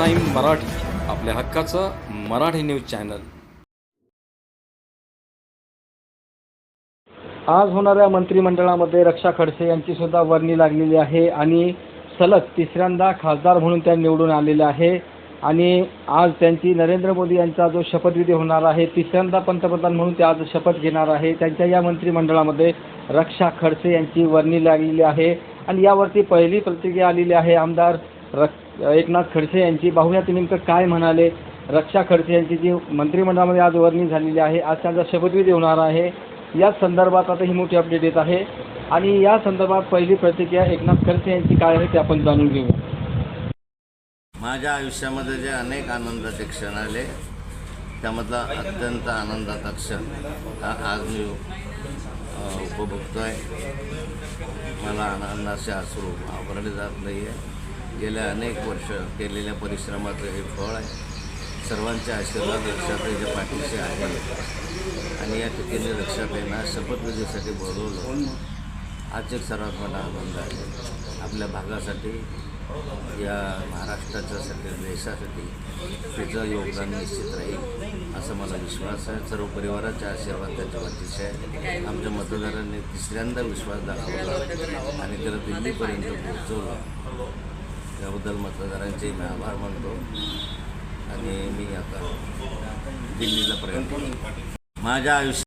मराठी आपल्या हक्काचं Marathi news channel. आज होणाऱ्या मंत्रिमंडळामध्ये रक्षा खडसे यांची सुद्धा वर्णी लागलेली आहे आणि सलग तिसऱ्यांदा खासदार म्हणून त्या निवडून आलेल्या आहे. आणि आज त्यांची नरेंद्र मोदी यांचा जो शपथविधी होणार आहे तिसऱ्यांदा पंतप्रधान म्हणून ते आज शपथ घेणार आहे. त्यांच्या या मंत्रिमंडळामध्ये रक्षा खडसे यांची वर्णी लागलेली आहे. आणि यावरती पहिली प्रतिक्रिया आलेली आहे आमदार रक् एकनाथ खडसे यांची पाहूया ते नेमकं काय म्हणाले. रक्षा खडसे यांची जी मंत्रिमंडळामध्ये आज वर्णी झालेली आहे आज त्यांचा शपथविधी होणार आहे. या संदर्भात आता ही मोठी अपडेट येत आहे. आणि या संदर्भात पहिली प्रतिक्रिया एकनाथ खडसे यांची काय आहे ते आपण जाणून घेऊ माझ्या आयुष्यामध्ये जे अनेक आनंदाचे क्षण आले त्यामधला अत्यंत आनंदाचा क्षण हा आज मी उपभोगतो आहे मला आनंदाचे आसरू आवरले जात नाही आहे गेल्या अनेक वर्ष केलेल्या परिश्रमाचं हे फळ आहे. सर्वांच्या आशीर्वाद रक्षाताईच्या पाठीशी आहे. आणि या ठिकाणी रक्षाताईंना शपथविधीसाठी बोलवलं. हाच एक सर्वात मोठा आनंद आहे. आपल्या भागासाठी या महाराष्ट्राच्यासाठी देशासाठी तिचं योगदान निश्चित राहील असा मला विश्वास आहे. सर्व परिवाराच्या आशीर्वाद त्याच्या पाठीशी आहे. आमच्या मतदारांनी तिसऱ्यांदा विश्वास दाखवला आणि त्याला दिल्लीपर्यंत पोहोचवलं. त्याबद्दल मतदारांचे मी आभार मानतो आणि मी आता दिल्लीला प्रयत्न माझ्या आयुष्यात